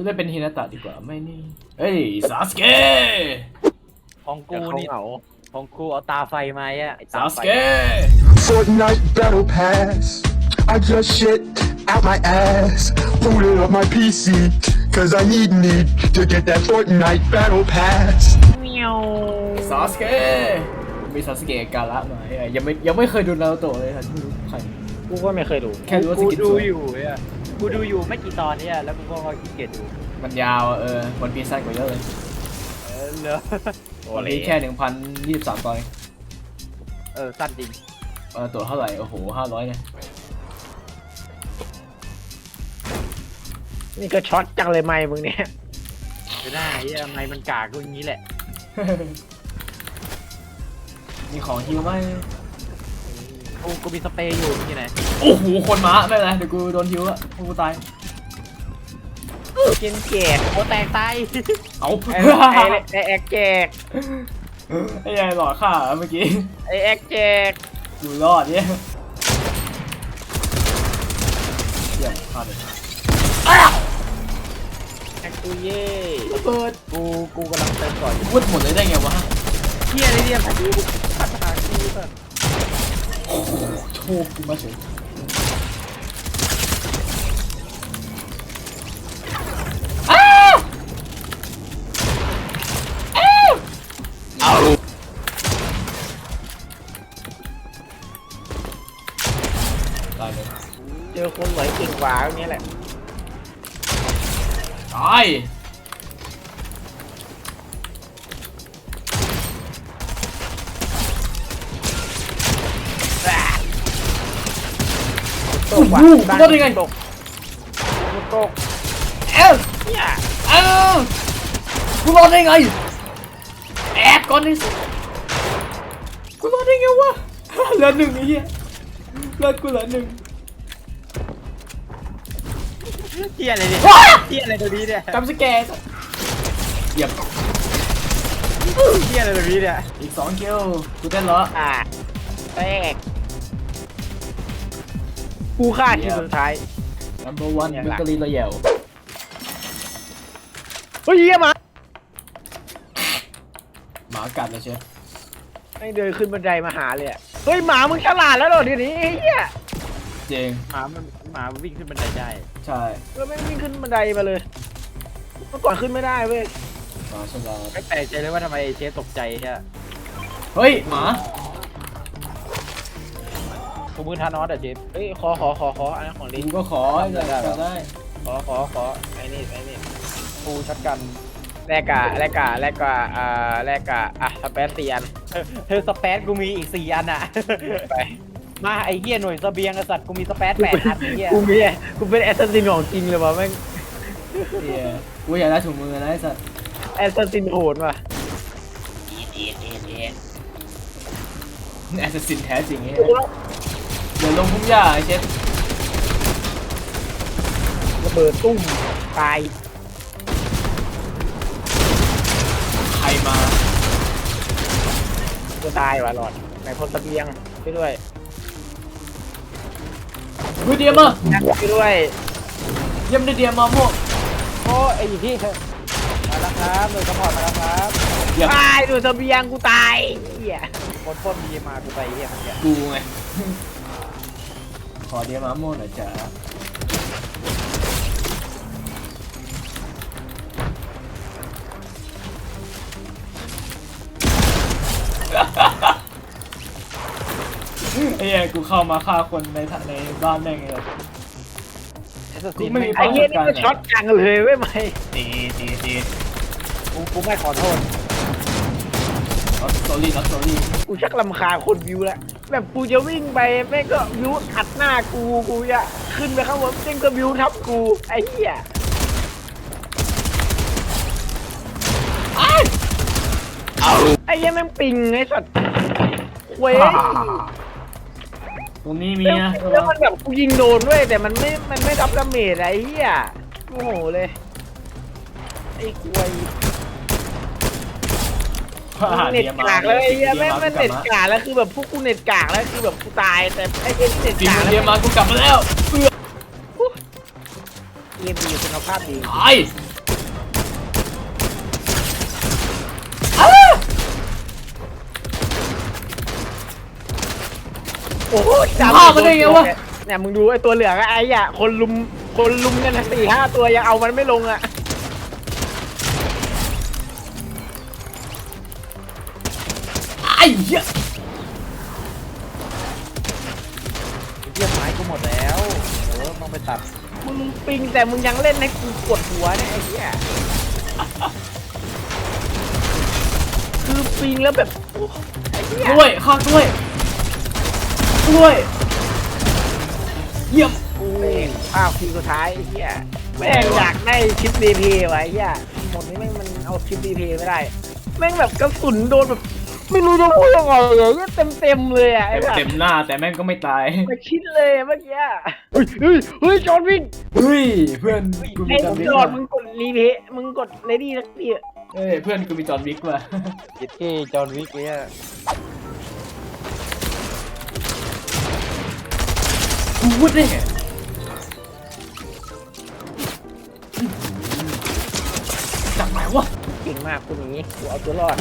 กูได้เป็นฮินาตะดีกว่าไม่นี่ เอ้ยซาสเกะของกูเขานี่เหงาของกูเอาตาไฟมาอะไอ้ตาซาสไฟเกะ Fortnite Battle Pass. I just shit out my ass. Booted up my PC. Cause I need need to get that Fortnite Battle Pass. เมียวซาสเกะมีซาสเกะกาละมาเอ้ยยังไม่ยังไม่เคยดูนารูโตะเลยครับไม่รู้ใครกูก็ไม่เคยดูแค่รู้ว่าสกูกินดูสวยอยู่เนี่ย กูดูอยู่ไม่กี่ตอนเนี่ยแล้วกูก็ขี้เกียจดูมันยาวอะเออวันพีสั้นกว่าเยอะเลยเออเหรอวันพีแค่หนึ่งพันยี่สิบสามตอนเองเออสั้นจริงเออตัวเท่าไหร่โอ้โหห้าร้อยเนี่ยนี่ก็ช็อตจังเลยไม่มึงเนี่ยจะได้ไอ้เหี้ยทำไมมันกากกูอย่างนี้แหละ มีของฮิวไหม กูกูมีสเปรย์อยู่ที่ไหนโอ้โหคนม้าไม่เป็นไรเดี๋ยวกูโดนฮิวอะกูตายกินแจกโอ้แตกตายเอาไอ้ไอ้ไอ้แอกแจกไอ้ยัยหลอดข้าเมื่อกี้ไอ้แอกแจกอยู่รอดเนี่ยเยี่ยมพลาดเลยแอกกูเย่ระเบิดกูกูกำลังเติมก่อนอยู่วุดหมดเลยได้ไงวะเฮียอะไรเนี่ยกูพัฒนากูเถอะ โชคกูมาเฉยอ้าวอ้าวเอาตายเลยเจอคนไหวเก่งกว่าอย่างเงี้ยแหละตาย ตกว่ะโอ้โหรอดได้ไงตกตกเอ้าเนี่ยเอ้ากูรอดได้ไงแอบก่อนดิกูรอดได้ไงวะเหลือหนึ่งไอ้เหี้ยเลือดกูเหลือหนึ่งเฮียอะไรเนี่ยว้าเฮียอะไรตัวนี้เนี่ยจำสแกนเหยียบเฮียอะไรตัวนี้เนี่ยอีกสองคิวกูเต้นเหรออ่าแตก กูฆ่าทีมสุดท้าย number one เนี่ยวิหลักกตอรี่รอยัลเฮ้ยเหี้ยหมาหมากัดเลยเชียวไม่เดินขึ้นบันไดมาหาเลยอะเฮ้ยหมามึงฉลาดแล้วเหรอเดี๋ยวนี้ไอ้เหี้ยเจงหมามันหมามันวิ่งขึ้นบันไดได้ใช่เราไม่งวิ่งขึ้นบันไดมาเลยเมื่อก่อนขึ้นไม่ได้เว้ยหมาฉลาดไม่แปลกใจเลยว่าทำไมเชฟตกใจเนี่ยเฮ้ยหมา กูมือทานอสอะเชฟเฮ้ยขอขอขอขออันนั้นของลิกูงก็ขอไอ้ได้ได้ได้ได้ขอขอขอไอ้นี่ไอ้นี่กูช็อตกันแลกกะแลกกะแลกกะอ่าแลกกะอะสเปซเซียนเออเธอสเปซกูมีอีกสี่อันอะไปมาไอ้เหี้ยหน่วยเสบียงกษัตริย์กูมีสเปซแปดอันไอ้เหี้ยกูมีกูเป็นแอสซัสซินของจริงเลยว่ะแม่งเหี้ยกูอยากได้ถุงมือนะไอ้สัสแอสซัสซินโหดว่ะแอสซินแท้จริงไอ้ เดี๋ยวลงพุ่มหญ้าไอ้เชฟระเบิดตุ้มตายใครมาจะตายว่ะหลอดไหนพลเสบียงช่วยด้วยดูเดียมาช่วยด้วยเยี่ยมได้เดียมาพวกโอ้ไอ้ที่มาแล้วครับหน่วยสปอร์ตมาแล้วครับเยี่ยมตายดูเสบียงกูตายเหี้ยคนพ่นมีมากูไปไอ้เหี้ยมันเนี่ยกูไง ขอเดียมาโม่หน่อยจ้าไอ้เหี้ยกูเข้ามาฆ่าคนในทะในบ้านได้ไงล่ะไอ้สกูติไม่มี ไอ้เหี้ยนี่ก็ช็อตจังเลยเว้ยไหมตีตีตีกูกูไม่ขอโทษน็อตสตอรี่น็อตสตอรี่กูชักลำคาญคนวิวแล้ว แบบกูจะวิ่งไปแม่งก็วิวอัดหน้ากูกูจะขึ้นไปข้างบนแม่งก็วิวทับกูไอ้เหี้ยไอ้เหี้ยแม่งปิงไอ้สัตว์เว้ยตรงนี้มีแล้วนะแล้วมันแบบกูยิงโดนด้วย แต่มันไม่มันไม่รับดาเมจอะไอ้เหี้ยโอ้โหเลยไอ้ควย ว่าเน็ตกากเลยไอ้เหี้ยแม่งมันเน็ตกากแล้วคือแบบพวกกูเน็ตกากแล้วคือแบบกูตายแต่ไอ้เอ็เน็ตกากแล้วเดียมากูกลับมาแล้วเพื่อเกมดีคุณภาพดีไาโอ้โหจับฆ่ามันได้ไงวะ เนี่ยมึงดูไอ้ตัวเหลืองอะไอ้อะคนลุมคนลุมกันนะสี่ห้าตัวยังเอามันไม่ลงอะ ไอ้เหี้ยเทียบไม้กูหมดแล้วโอ้ต้องไปตัดมึงปิงแต่มึงยังเล่นให้กูกดหัวเนี่ยไอ้เหี้ยคือปิงแล้วแบบโอ้ไอ้เหี้ยกล้วยข้าวกล้วยกล้วยเยี่ยมแม่งภาพทีสุดท้ายไอ้เหี้ยแม่งอยากได้ชิปดีพีไว้ไอ้เหี้ยหมดนี้แม่งมันเอาชิปดีพีไม่ได้ แม่งแบบกระสุนโดนแบบ ไม่รู้จะพูดยังไงเลยเต็มเต็มๆเลยอะไอ้แบบเต็มหน้าแต่แม่งก็ไม่ตายไม่คิดเลยเมื่อกี้อะเฮ้ยเฮ้ยเฮ้ยจอห์นวินเฮ้ยเพื่อนกูมีไอ้จอห์นวิกจอห์นว่ะมึงกดรีเพย์มึงกดเลดี้สักทีอะเอ้ยเพื่อนกูมีจอห์นวิกว่ะเจ็ดเก้จอห์นวิกเนี่ยกูพูดได้ไงจากไหนวะเก่งมากคุณนี้กูเอาตัวรอด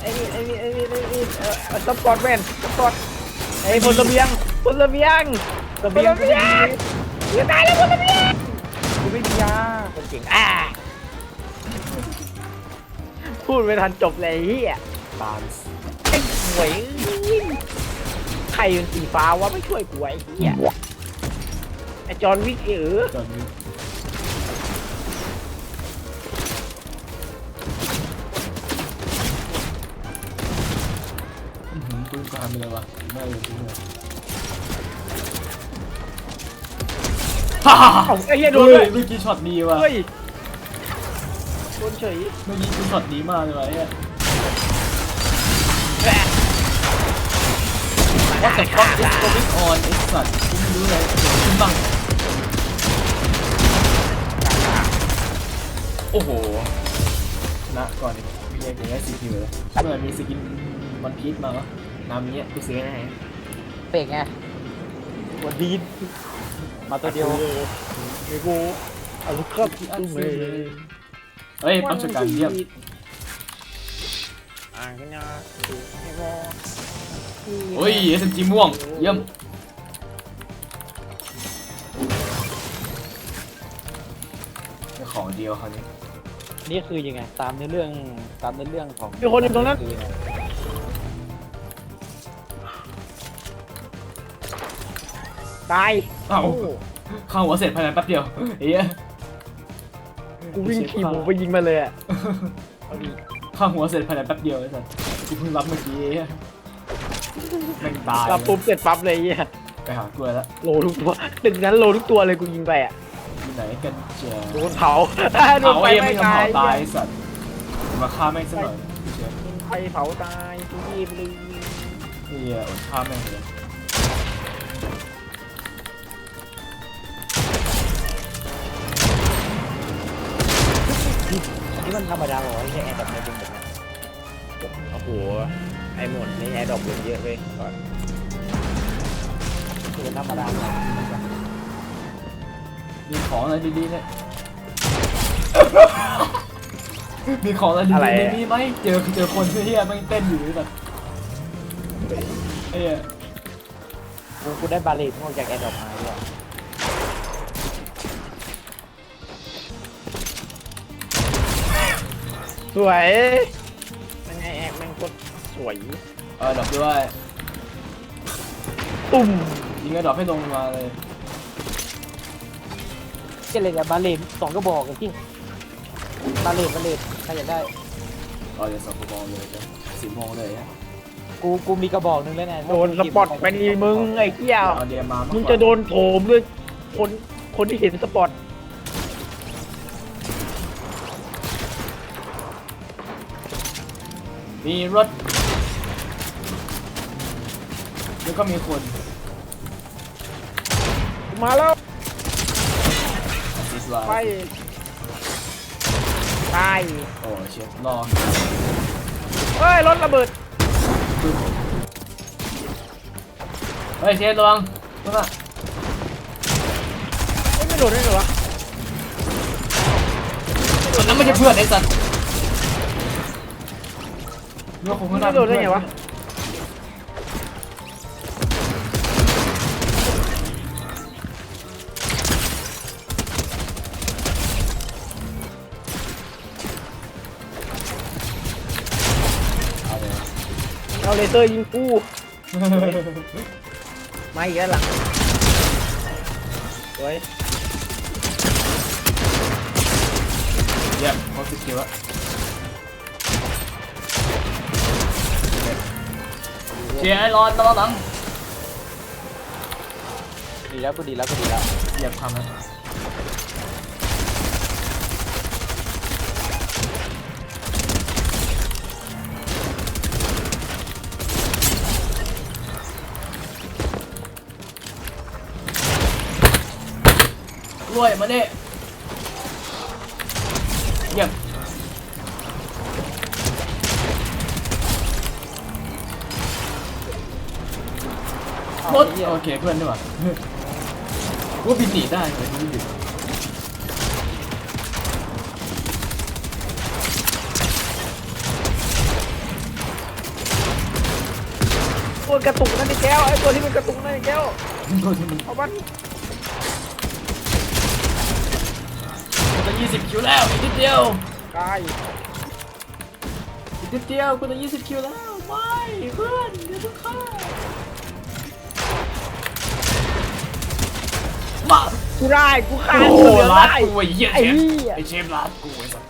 ไอ้นี่ไอ้นี่ไอ้นี่ไอ้นี่ไอ้นี่เออเอาสปอร์ตแมนสปอร์ตไอ้พลเบียงพลเบียงเสบียงพลเบียงอย่าตายแล้วพลเบียงกูไม่มียาคนเก่งอ่าพูดไม่ทันจบเลยไอ้เฮียบานส์ไอ้หวยใครเป็นสีฟ้าวะไม่ช่วยกูไอ้เหี้ยไอ้จอห์นวิกเออจอห์นวิก อื้อหือปืนกลางไปเลยวะไม่เลยปืนเลยฮ่าฮ่าฮ่าเอ้าไอ้เหี้ยโดเฮ้นยด้วยเมื่อกี้ช็อตดีว่ะเฮ้ยโดนเฉยเมื่อกี้คือช็อตดีมากเลยว่ะไอ้เนี่ยแหละว่าแต่ก็ is going on ไอ้สัตว์กูไม่รู้เลยเกิดขึ้นบ้างโอ้โหชนะก่อนดิมีเงินอย่างเงี้ยสี่คิวเลยเมื่อมีสกินวันพีชมาวะ นามิเนี่ยกูซื้อให้เปกไงวันดีนมาตัวเดียวเดี๋ยวกูเอาลูกครับอันซื้อเลยเฮ้ยปัจจุบันเยี่ยมอ่านกันนะให้รอโอ้ย SMG ม่วง เยี่ยมเจ้าของเดียวคราวนี้นี่คือยังไง ตามในอเรื่องตามในอเรื่องของมีคนอยู่ตรงนั้น ตายเอ้าโเข้าหัวเสร็จภายในแป๊บเดียวเอ้ยกูวิ่งขี่หมูไปยิงมาเลยอะเอาดิเข้าหัวเสร็จภายในแป๊บเดียวไอ้สัสกูเพิ่งรับเมื่อกี้เอ้ยแม่งตายรับปุ๊บเสร็จปั๊บเลยไอ้เหี้ยไปหากล้วยแล้วโลทุกตัวตึกนั้นโลทุกตัวเลยกูยิงไปอะอยู่ไหนกันเจ้าโดนเผาโดนเผาไฟเอ้ยไม่ไม่ทำตาเผายตายไอ้สัตว์มาฆ่าแม่งซะหน่อยเจ้าโดนไฟเผาตายกูยิงเลย เฮียอดฆ่าแม่งเลย นี่มันธรรมดาเหรอไอ้แค่แอร์แบบในวงแบบนี้โอ้โหไอ้หมดในแอร์ดรอปเหลือเยอะเลยก่อนคือธรรมดาเหรอมีของอะไรดีๆเนี่ย มีของอะไรดีอะไรๆในอะ นี้ไหมเจอเจอคนเฮี้ยแม่งเต้นอยู่แบบเอ้ยกูกูได้บาเลตพวกจากแอร์ดรอปมาด้วย สวยแม่งไอแอกแม่งกดสวย เออดอกด้วยตุ่มยิงกระดอกให้ลงมาเลยเจ๊เลยกับบาเลตสองกระบอกเลยที่บาเลตบาเลตใครอยากได้เราจะสองกระบอกเลยจ้ะสีโมงเลยอะกูกูมีกระบอกหนึงแล้วไงโดนสปอตไปดีมึงไอ้เกี้ยว เอาเดียมามากกว่ามึงจะโดนโถมด้วยคนคนที่เห็นสปอต มีรถ แล้วก็มีคน มาแล้วซิสไลไปตาย โอ้เชียรอเฮ้ย รถระเบิด เฮ้ยเชฟระวังระวังเฮ้ยไม่โดนได้เหรอวะไม่โดอันนั้นไม่ใช่เพื่อนไอ้สัตว์ เรื่องของข้างหน้าโดนได้ไงวะเอาเลเซอร์ยิงกูมาอีกแล้วหลังสวยเยี่ยมเขาสกิลอะ เชียร์ไอ้รอนตลอดหลังดีแล้วกูดีแล้วกูดีแล้วเหยียบทำนะกล้วยมาเนี่ยเยี่ยม รถโอเคเพื่อนด้วยว่ะว่าบินหนีได้เลยไม่บินตัวกระตุกนั่นไอ้แก้วไอ้ตัวที่มันกระตุกนั่นไอ้แก้วโดนที่มันเอาบ้านจะยี่สิบคิวแล้วอีกนิดเดียวกายอีกนิดเดียวกูจะยี่สิบคิวแล้วไม่เพื่อนเดี๋ยวต้องฆ่า มากูได้กูฆ่าโอ้ตัวเหลืองรัดได้กูไอ้เหี้ยไอ้เชฟเหี้ยไอ้เชฟรัดกูไอ้สัส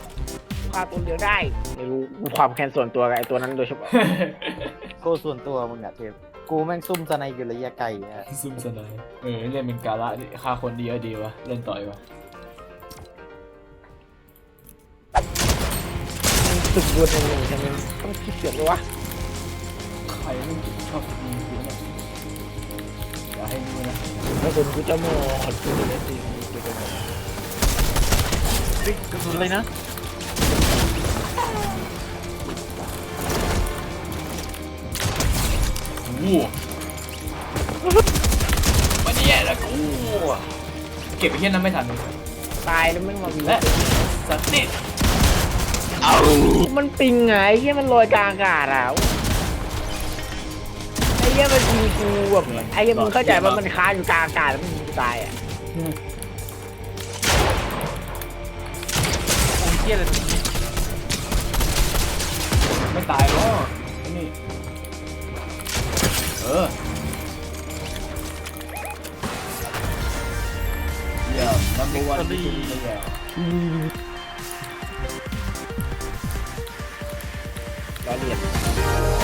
กูฆ่าตัวเหลืองได้ไม่รู้กูความแค้นส่วนตัวกับไอ้ตัวนั้นโดยเฉพาะ กูส่วนตัวมึงอะเทปกูแม่งซุ่มสไนอยู่ระยะไกลอะซุ่มสนายเออเล่นเป็นกาละดิฆ่าคนดีก็ดีวะเล่นต่อยวะสึกดวลหนึ่งใช่ไหมต้องคิดเสียงเลยวะใครไม่ชอบยิงกูเนี่ยอย่า ให้ดูนะแล้วคนกูจะมองกูจะไม่ตีกูจะมองกระสุนเลยนะโอ้วันนี้แหละกูเก็บไปเที่ยนั้นไม่ทันเลยตายแล้วไม่มามีและสัตว์นี่มันปิงไงไอ้เหี้ยมันลอยกลางอากาศอะไอ้ เหี้ยมันยิงกูแบบไอ้เหี้ยมึงเข้าใจว่ามันค้าอยู่กลางอากาศแล้วมันยิงกูตายอะโอ้ยเที่ยเลยไม่ตายหรอกไอ้นี่ เออเยี่ยม number one ที่สุดเลยอะล้อเลียน